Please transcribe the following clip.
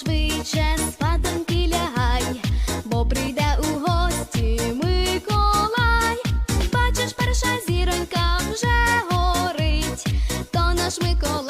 швидше спадоньки лягай, бо прийде у гості Миколай. Бачиш, перша зіронька вже горить, то наш Миколай